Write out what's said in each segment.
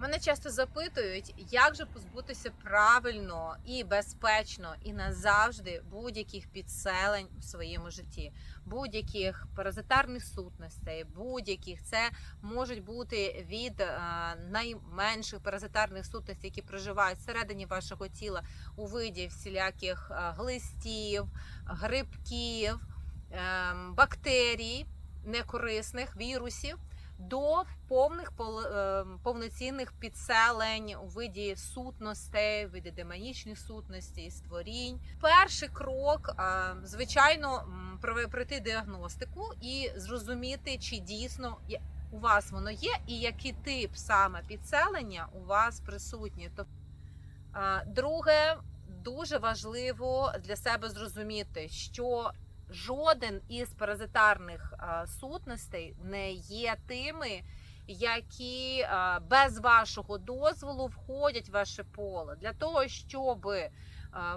Мене часто запитують, як же позбутися правильно і безпечно і назавжди будь-яких підселень у своєму житті, будь-яких паразитарних сутностей, будь-яких. Це можуть бути від е, найменших паразитарних сутностей, які проживають всередині вашого тіла у виді всіляких е, глистів, грибків, ем, бактерій, некорисних вірусів до повних е, повноцінних підселень у виді сутностей, у виді демонічних сутностей, створінь. Перший крок, е, звичайно, пройти діагностику і зрозуміти, чи дійсно у вас воно є, і який тип саме підселення у вас присутній. Тобто, е, друге, дуже важливо для себе зрозуміти, що жоден із паразитарних а, сутностей не є тими, які без вашого дозволу входять в ваше поле. Для того, щоб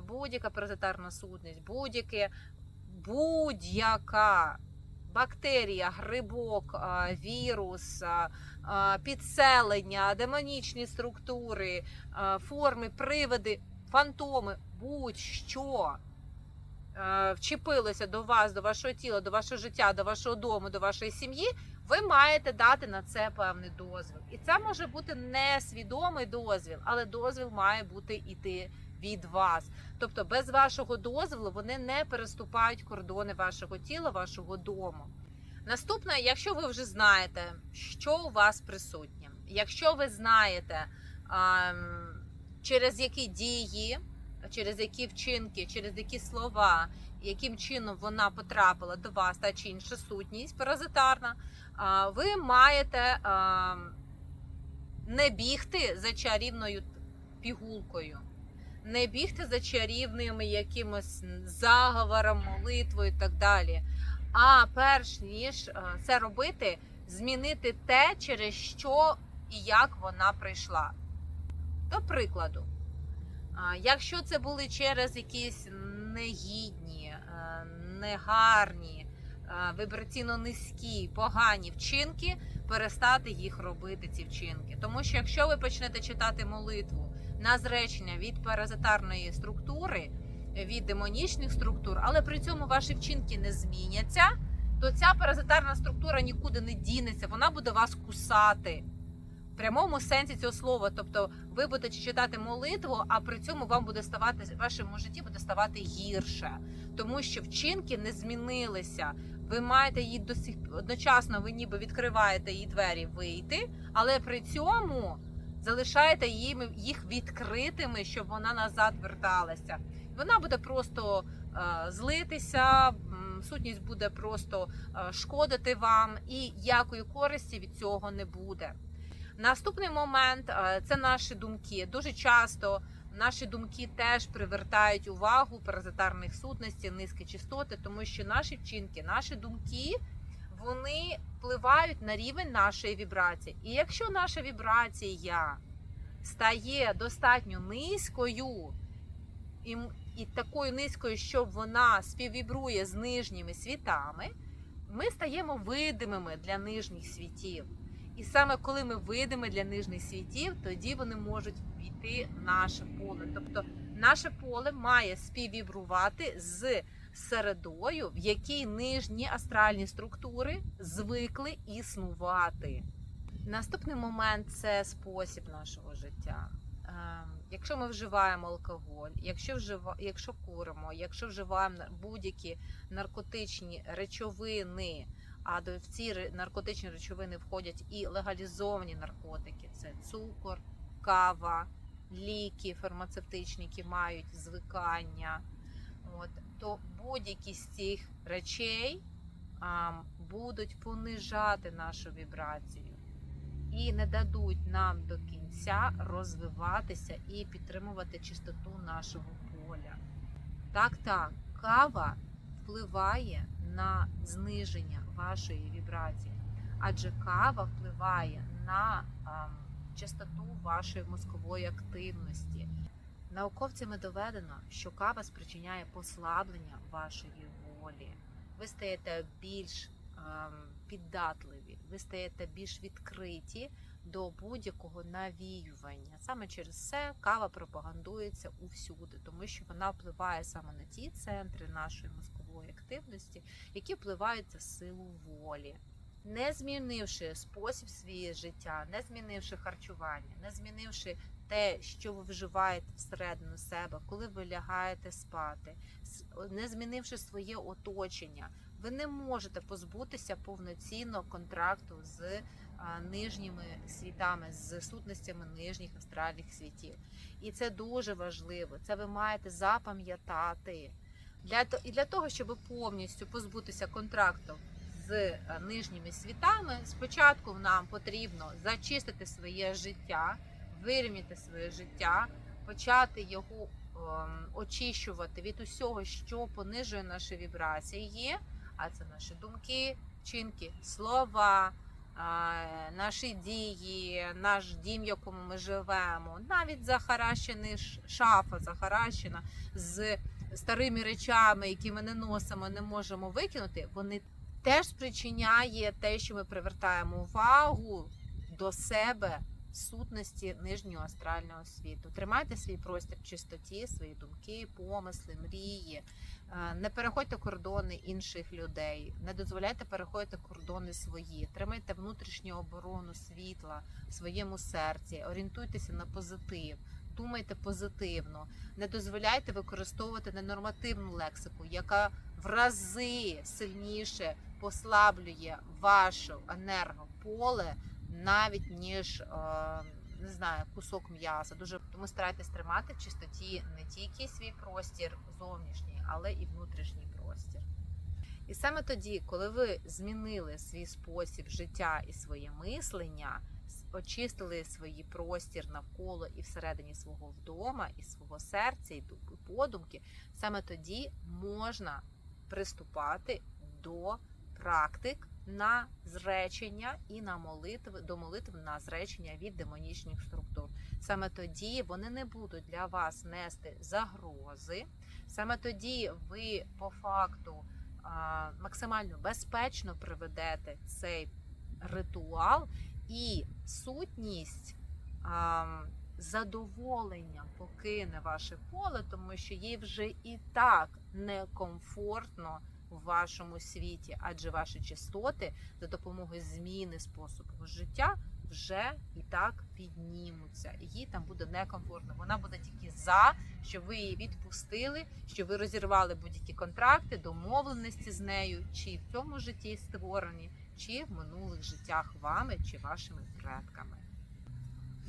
будь-яка паразитарна сутність, будь-яке будь-яка бактерія, грибок, вірус, підселення, демонічні структури, форми, привиди, фантоми, будь-що е, вчепилося до вас, до вашого тіла, до вашого життя, до вашого дому, до вашої сім'ї, ви маєте дати на це певний дозвіл. І це може бути несвідомий дозвіл, але дозвіл має бути іти від вас. Тобто, без вашого дозволу вони не переступають кордони вашого тіла, вашого дому. Наступне, якщо ви вже знаєте, що у вас присутнє, якщо ви знаєте, ем, через які дії через які вчинки, через які слова, яким чином вона потрапила до вас, та чи інша сутність паразитарна, ви маєте не бігти за чарівною пігулкою, не бігти за чарівним якимось заговором, молитвою і так далі. А перш ніж це робити, змінити те, через що і як вона прийшла. До прикладу. Якщо це були через якісь негідні, е, негарні, е, вібраційно низькі, погані вчинки, перестати їх робити, ці вчинки. Тому що якщо ви почнете читати молитву на зречення від паразитарної структури, від демонічних структур, але при цьому ваші вчинки не зміняться, то ця паразитарна структура нікуди не дінеться, вона буде вас кусати. Прямому сенсі цього слова, тобто ви будете читати молитву, а при цьому вам буде ставати в вашому житті буде ставати гірше, тому що вчинки не змінилися. Ви маєте її до сих одночасно, ви ніби відкриваєте її двері вийти, але при цьому залишаєте їх відкритими, щоб вона назад верталася. Вона буде просто е, злитися, сутність буде просто е, шкодити вам, і якої користі від цього не буде. Наступний момент е, це наші думки. Дуже часто наші думки теж привертають увагу паразитарних сутностей, низькі частоти, тому що наші вчинки, наші думки вони впливають на рівень нашої вібрації. І якщо наша вібрація стає достатньо низькою, і, і такою низькою, щоб вона співвібрує з нижніми світами, ми стаємо видимими для нижніх світів. І саме коли ми видимо для нижніх світів, тоді вони можуть війти наше поле. Тобто наше поле має співвібрувати з середою, в якій нижні астральні структури звикли існувати. Наступний момент це спосіб нашого життя. Ем, Якщо ми вживаємо алкоголь, якщо вжива, якщо куримо, якщо вживаємо будь-які наркотичні речовини, а до в ці наркотичні речовини входять і легалізовані наркотики: це цукор, кава, ліки фармацевтичні, які мають звикання. От, то будь-які з цих речей а, будуть понижати нашу вібрацію і не дадуть нам до кінця розвиватися і підтримувати чистоту нашого поля. Так, так, кава впливає на зниження вашої вібрації, адже кава впливає на ам, частоту вашої мозкової активності. Науковцями доведено, що кава спричиняє послаблення вашої волі. Ви стаєте більш ем, піддатливі, ви стаєте більш відкриті до будь-якого навіювання. Саме через це кава пропагандується усюди, тому що вона впливає саме на ті центри нашої мозкової активності, які впливають на силу волі. Не змінивши спосіб свого життя, не змінивши харчування, не змінивши те, що ви вживаєте всередину себе, коли ви лягаєте спати, не змінивши своє оточення, ви не можете позбутися повноцінного контракту з нижніми світами, з сутностями нижніх астральних світів. І це дуже важливо. Це ви маєте запам'ятати. Для, і для того, щоб повністю позбутися контракту з е, нижніми світами, спочатку нам потрібно зачистити своє життя, вирівняти своє життя, почати його ем, очищувати від усього, що понижує наші вібрації, а це наші думки, вчинки, слова, е, наші дії, наш дім, в якому ми живемо, навіть захаращений шафа, захаращена з старими речами, які ми не носимо, не можемо викинути, вони теж спричиняє те, що ми привертаємо увагу до себе сутності нижнього астрального світу. Тримайте свій простір в чистоті, свої думки, помисли, мрії. Е, Не переходьте кордони інших людей, не дозволяйте переходити кордони свої. Тримайте внутрішню оборону світла в своєму серці, орієнтуйтеся на позитив, думайте позитивно, не дозволяйте використовувати ненормативну лексику, яка в рази сильніше послаблює ваше енергополе навіть ніж е, не знаю, кусок м'яса. Дуже тому старайтесь тримати в чистоті не тільки свій простір зовнішній, але і внутрішній простір. І саме тоді, коли ви змінили свій спосіб життя і своє мислення, очистили свій простір навколо і всередині свого вдома, і свого серця, і подумки, саме тоді можна приступати до практик на зречення і на молитви до молитв на зречення від демонічних структур. Саме тоді вони не будуть для вас нести загрози. Саме тоді ви по факту максимально безпечно проведете цей ритуал і сутність. А, задоволенням покине ваше поле, тому що їй вже і так некомфортно в вашому світі, адже ваші частоти за допомогою зміни способу життя вже і так піднімуться. Їй там буде некомфортно. Вона буде тільки за, щоб ви її відпустили, щоб ви розірвали будь-які контракти, домовленості з нею, чи в цьому житті створені, чи в минулих життях вами чи вашими предками.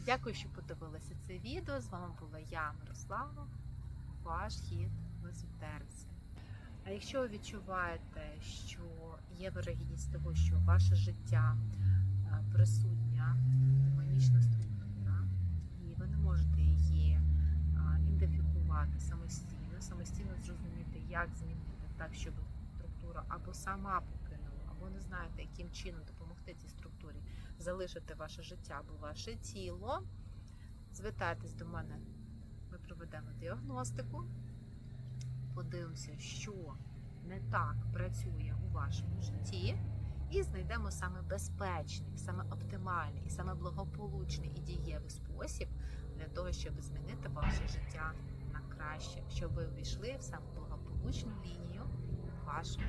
Дякую, що подивилися це відео. З вами була я, Мирослава, ваш хід Везутерця. А якщо ви відчуваєте, що є вирогідність того, що ваше життя е, присутня демонічна структура, і ви не можете її е, ідентифікувати самостійно, самостійно зрозуміти, як змінити так, щоб структура або сама або не знаєте, яким чином допомогти цій структурі залишити ваше життя або ваше тіло, звертайтесь до мене, ми проведемо діагностику, подивимося, що не так працює у вашому житті, і знайдемо саме безпечний, саме оптимальний, саме благополучний і дієвий спосіб для того, щоб змінити ваше життя на краще, щоб ви увійшли в саме благополучну лінію вашого